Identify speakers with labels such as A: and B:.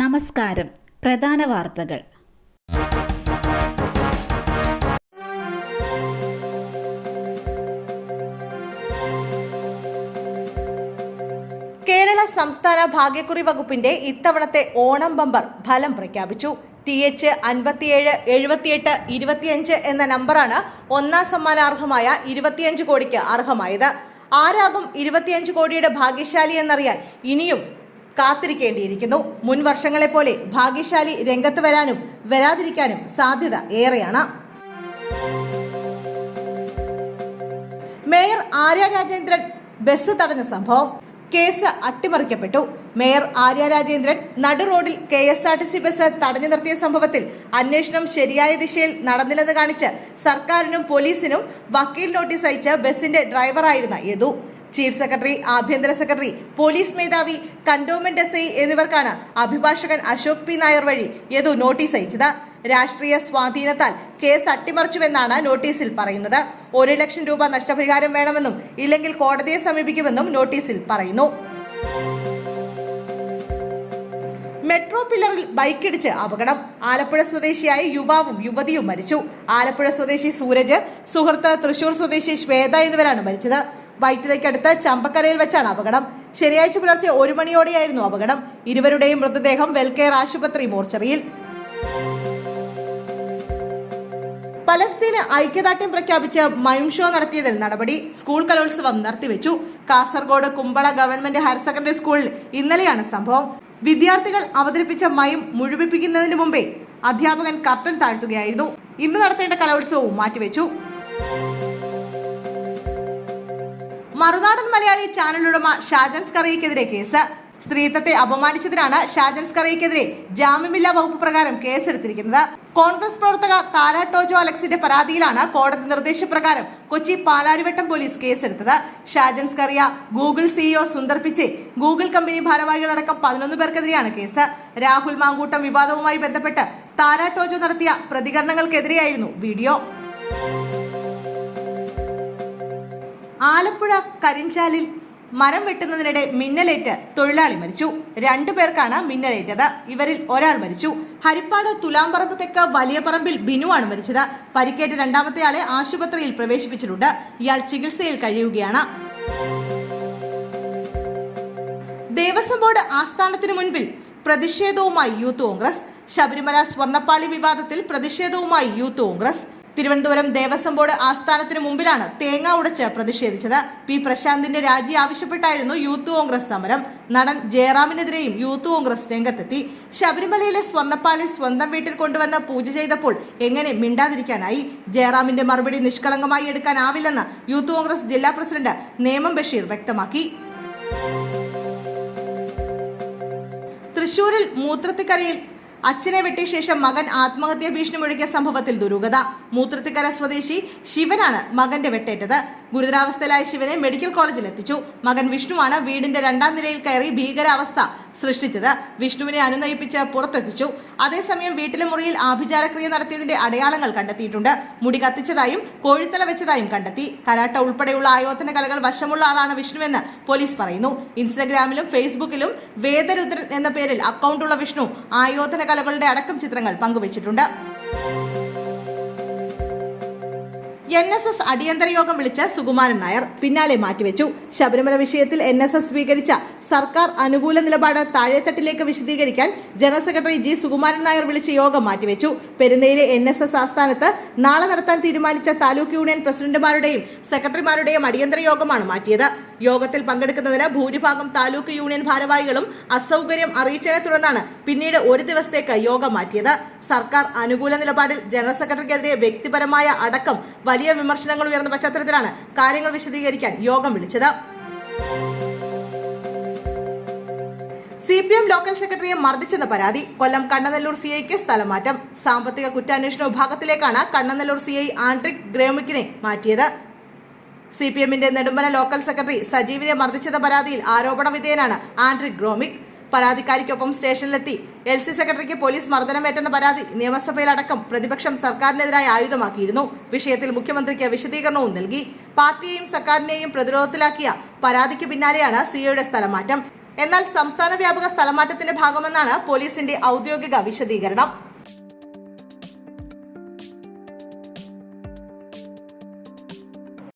A: നമസ്കാരം. പ്രധാന വാർത്തകൾ.
B: കേരള സംസ്ഥാന ഭാഗ്യക്കുറി വകുപ്പിന്റെ ഇത്തവണത്തെ ഓണം ബമ്പർ ഫലം പ്രഖ്യാപിച്ചു. ടി എച്ച് അൻപത്തിയേഴ് എഴുപത്തിയെട്ട് ഇരുപത്തിയഞ്ച് എന്ന നമ്പറാണ് ഒന്നാം സമ്മാനാർഹമായ ഇരുപത്തിയഞ്ച് കോടിക്ക് അർഹമായത്. ആരാകും ഇരുപത്തിയഞ്ച് കോടിയുടെ ഭാഗ്യശാലി എന്നറിയാൻ ഇനിയും കാത്തിരിക്കേണ്ടിയിരിക്കുന്നു. മുൻ വർഷങ്ങളെ പോലെ ഭാഗ്യശാലി രംഗത്ത് വരാനും വരാതിരിക്കാനും സാധ്യത ഏറെയാണ്. മേയർ ആര്യ രാജേന്ദ്രൻ ബസ് തടഞ്ഞ സംഭവം കേസ് അട്ടിമറിക്കപ്പെട്ടു. മേയർ ആര്യ രാജേന്ദ്രൻ നടു റോഡിൽ K S R T C bus തടഞ്ഞു നിർത്തിയ സംഭവത്തിൽ അന്വേഷണം ശരിയായ ദിശയിൽ നടന്നില്ലെന്ന് കാണിച്ച് സർക്കാരിനും പോലീസിനും വക്കീൽ നോട്ടീസ് അയച്ച് ബസിന്റെ ഡ്രൈവറായിരുന്ന യദു. ചീഫ് സെക്രട്ടറി ആഭ്യന്തര സെക്രട്ടറി പോലീസ് മേധാവി കണ്ടോൺമെന്റ് എസ് ഐ എന്നിവർക്കാണ് അഭിഭാഷകൻ അശോക് പി നായർ വഴി യദു നോട്ടീസ് അയച്ചത്. രാഷ്ട്രീയ സ്വാധീനത്താൽ കേസ് അട്ടിമറിച്ചുവെന്നാണ് നോട്ടീസിൽ പറയുന്നത്. ഒരു ലക്ഷം രൂപ നഷ്ടപരിഹാരം വേണമെന്നും ഇല്ലെങ്കിൽ കോടതിയെ സമീപിക്കുമെന്നും നോട്ടീസിൽ പറയുന്നു. മെട്രോ പില്ലറിൽ ബൈക്കിടിച്ച് അപകടം. ആലപ്പുഴ സ്വദേശിയായ യുവാവും യുവതിയും മരിച്ചു. ആലപ്പുഴ സ്വദേശി സൂരജ് സുഹൃത്ത് തൃശൂർ സ്വദേശി ശ്വേത എന്നിവരാണ് മരിച്ചത്. വൈറ്റിലേക്കടുത്ത് ചമ്പക്കരയിൽ വെച്ചാണ് അപകടം. ശനിയാഴ്ച പുലർച്ചെ ഒരു മണിയോടെയായിരുന്നു അപകടം. ഇരുവരുടെയും മൃതദേഹം വെൽകെയർ ആശുപത്രി മോർച്ചറിയിൽ. പലസ്തീന് ഐക്യദാർഢ്യം പ്രഖ്യാപിച്ച് മൈം ഷോ നടത്തിയതിൽ നടപടി സ്കൂൾ കലോത്സവം നിർത്തിവെച്ചു. Kasaragod Kumbla government higher secondary സ്കൂളിൽ ഇന്നലെയാണ് സംഭവം. വിദ്യാർത്ഥികൾ അവതരിപ്പിച്ച മയം മുഴുവിപ്പിക്കുന്നതിന് മുമ്പേ അധ്യാപകൻ കർട്ടൻ താഴ്ത്തുകയായിരുന്നു. ഇന്ന് നടത്തേണ്ട കലോത്സവവും മാറ്റിവെച്ചു. മറുനാടൻ മലയാളി ചാനൽ ഷാജൻസ് ഷാജൻ സ്കറിയക്കെതിരെ കേസ്. സ്ത്രീത്വത്തെ അപമാനിച്ചതിനാണ് ഷാജൻസ് സ്കറിയക്കെതിരെ ജാമ്യമില്ലാ വകുപ്പ് പ്രകാരം കേസെടുത്തിരിക്കുന്നത്. കോൺഗ്രസ് പ്രവർത്തക താര ടോജോ അലക്സിന്റെ പരാതിയിലാണ് കോടതി നിർദ്ദേശപ്രകാരം കൊച്ചി പാലാരിവട്ടം പോലീസ് കേസെടുത്തത്. Shajan Skaria Google CEO Sundar Pichai Google company ഭാരവാഹികളടക്കം പതിനൊന്ന് പേർക്കെതിരെയാണ് കേസ്. രാഹുൽ മാങ്കൂട്ടം വിവാദവുമായി ബന്ധപ്പെട്ട് താര ടോജോ നടത്തിയ പ്രതികരണങ്ങൾക്കെതിരെയായിരുന്നു വീഡിയോ. ആലപ്പുഴ കരിഞ്ചാലിൽ മരം വെട്ടുന്നതിനിടെ മിന്നലേറ്റ് തൊഴിലാളി മരിച്ചു. രണ്ടു പേർക്കാണ് മിന്നലേറ്റത്. ഇവരിൽ ഒരാൾ മരിച്ചു. ഹരിപ്പാട് തുലാംപറമ്പ് തെക്ക് വലിയ പറമ്പിൽ ബിനുവാണ് മരിച്ചത്. പരിക്കേറ്റ രണ്ടാമത്തെ ആളെ ആശുപത്രിയിൽ പ്രവേശിപ്പിച്ചിട്ടുണ്ട്. ഇയാൾ ചികിത്സയിൽ കഴിയുകയാണ്. ദേവസ്വം ബോർഡ് ആസ്ഥാനത്തിന് മുൻപിൽ പ്രതിഷേധവുമായി യൂത്ത് കോൺഗ്രസ്. ശബരിമല സ്വർണപ്പാളി വിവാദത്തിൽ പ്രതിഷേധവുമായി യൂത്ത് കോൺഗ്രസ്. തിരുവനന്തപുരം ദേവസ്വം ബോർഡ് ആസ്ഥാനത്തിന് മുമ്പിലാണ് തേങ്ങ ഉടച്ച് പ്രതിഷേധിച്ചത്. പി പ്രശാന്തിന്റെ രാജി ആവശ്യപ്പെട്ടായിരുന്നു യൂത്ത് കോൺഗ്രസ് സമരം. നടൻ ജയറാമിനെതിരെയും യൂത്ത് കോൺഗ്രസ് രംഗത്തെത്തി. ശബരിമലയിലെ സ്വർണപ്പാളി സ്വന്തം വീട്ടിൽ കൊണ്ടുവന്ന് പൂജ ചെയ്തപ്പോൾ എങ്ങനെ മിണ്ടാതിരിക്കാനായി? ജയറാമിന്റെ മറുപടി നിഷ്കളങ്കമായി എടുക്കാനാവില്ലെന്ന് യൂത്ത് കോൺഗ്രസ് ജില്ലാ പ്രസിഡന്റ് നേമം ബഷീർ വ്യക്തമാക്കി. തൃശൂരിൽ മൂത്രത്തിക്കരയിൽ അച്ഛനെ വെട്ടിയ ശേഷം മകൻ ആത്മഹത്യാ ഭീഷണി മുഴക്കിയ സംഭവത്തിൽ ദുരൂഹത. മൂത്രത്തിക്കര സ്വദേശി ശിവനാണ് മകന്റെ വെട്ടേറ്റത്. ഗുരുതരാവസ്ഥയിലായ ശിവനെ മെഡിക്കൽ കോളേജിൽ എത്തിച്ചു. മകൻ വിഷ്ണുവാണ് വീടിന്റെ രണ്ടാം നിലയിൽ കയറി ഭീകരാവസ്ഥ സൃഷ്ടിച്ചത്. വിഷ്ണുവിനെ അനുനയിപ്പിച്ച് പുറത്തെത്തിച്ചു. അതേസമയം വീട്ടിലെ മുറിയിൽ ആഭിചാരക്രിയ നടത്തിയതിന്റെ അടയാളങ്ങൾ കണ്ടെത്തിയിട്ടുണ്ട്. മുടി കത്തിച്ചതായും കോഴിത്തല വെച്ചതായും കണ്ടെത്തി. കരാട്ട ഉൾപ്പെടെയുള്ള ആയോധന കലകൾ വശമുള്ള ആളാണ് വിഷ്ണുവെന്ന് പോലീസ് പറയുന്നു. ഇൻസ്റ്റഗ്രാമിലും ഫേസ്ബുക്കിലും വേദരുദ്രൻ എന്ന പേരിൽ അക്കൗണ്ടുള്ള വിഷ്ണു ആയോധന കലകളുടെ അടക്കം ചിത്രങ്ങൾ പങ്കുവച്ചിട്ടുണ്ട്. എൻ എസ് എസ് അടിയന്തര യോഗം വിളിച്ച സുകുമാരൻ നായർ പിന്നാലെ മാറ്റിവെച്ചു. ശബരിമല വിഷയത്തിൽ എൻ എസ് എസ് സ്വീകരിച്ച സർക്കാർ അനുകൂല നിലപാട് താഴെത്തട്ടിലേക്ക് വിശദീകരിക്കാൻ general secretary G Sukumaran Nair വിളിച്ച യോഗം മാറ്റിവെച്ചു. പെരുന്നയിലെ എൻ എസ് എസ് ആസ്ഥാനത്ത് നാളെ നടത്താൻ തീരുമാനിച്ച താലൂക്ക് യൂണിയൻ പ്രസിഡന്റുമാരുടെയും സെക്രട്ടറിമാരുടെയും അടിയന്തര യോഗമാണ് മാറ്റിയത്. യോഗത്തിൽ പങ്കെടുക്കുന്നതിന് ഭൂരിഭാഗം താലൂക്ക് യൂണിയൻ ഭാരവാഹികളും അസൗകര്യം അറിയിച്ചതിനെ തുടർന്നാണ് പിന്നീട് ഒരു ദിവസത്തേക്ക് യോഗം മാറ്റിയത്. സർക്കാർ അനുകൂല നിലപാടിൽ ജനറൽ സെക്രട്ടറിക്കെതിരെ വ്യക്തിപരമായ അടക്കം വലിയ വിമർശനങ്ങൾ ഉയർന്ന പശ്ചാത്തലത്തിലാണ് കാര്യങ്ങൾ വിശദീകരിക്കാൻ യോഗം വിളിച്ചത്. സി പി എം ലോക്കൽ സെക്രട്ടറിയെ മർദ്ദിച്ചെന്ന പരാതി. കൊല്ലം കണ്ണനല്ലൂർ സി ഐക്ക് സ്ഥലമാറ്റം. സാമ്പത്തിക കുറ്റാന്വേഷണ വിഭാഗത്തിലേക്കാണ് കണ്ണനല്ലൂർ സി ഐ ആൻഡ്രിക് ഗ്രേമിക്കിനെ മാറ്റിയത്. സി പി എമ്മിന്റെ നെടുമ്പന ലോക്കൽ സെക്രട്ടറി സജീവിനെ മർദ്ദിച്ചെന്ന പരാതിയിൽ ആരോപണ വിധേയനാണ് ആൻഡ്രിക് ഗ്രോമിക്. പരാതിക്കാരിക്കൊപ്പം സ്റ്റേഷനിലെത്തി. എൽ സി സെക്രട്ടറിക്ക് പോലീസ് മർദ്ദനമേറ്റെന്ന പരാതി നിയമസഭയിലടക്കം പ്രതിപക്ഷം സർക്കാരിനെതിരായി ആയുധമാക്കിയിരുന്നു. വിഷയത്തിൽ മുഖ്യമന്ത്രിക്ക് വിശദീകരണവും നൽകി. പാർട്ടിയെയും സർക്കാരിനെയും പ്രതിരോധത്തിലാക്കിയ പരാതിക്ക് പിന്നാലെയാണ് സിഒയുടെ സ്ഥലമാറ്റം. എന്നാൽ സംസ്ഥാന വ്യാപക സ്ഥലമാറ്റത്തിന്റെ ഭാഗമെന്നാണ് പോലീസിന്റെ ഔദ്യോഗിക വിശദീകരണം.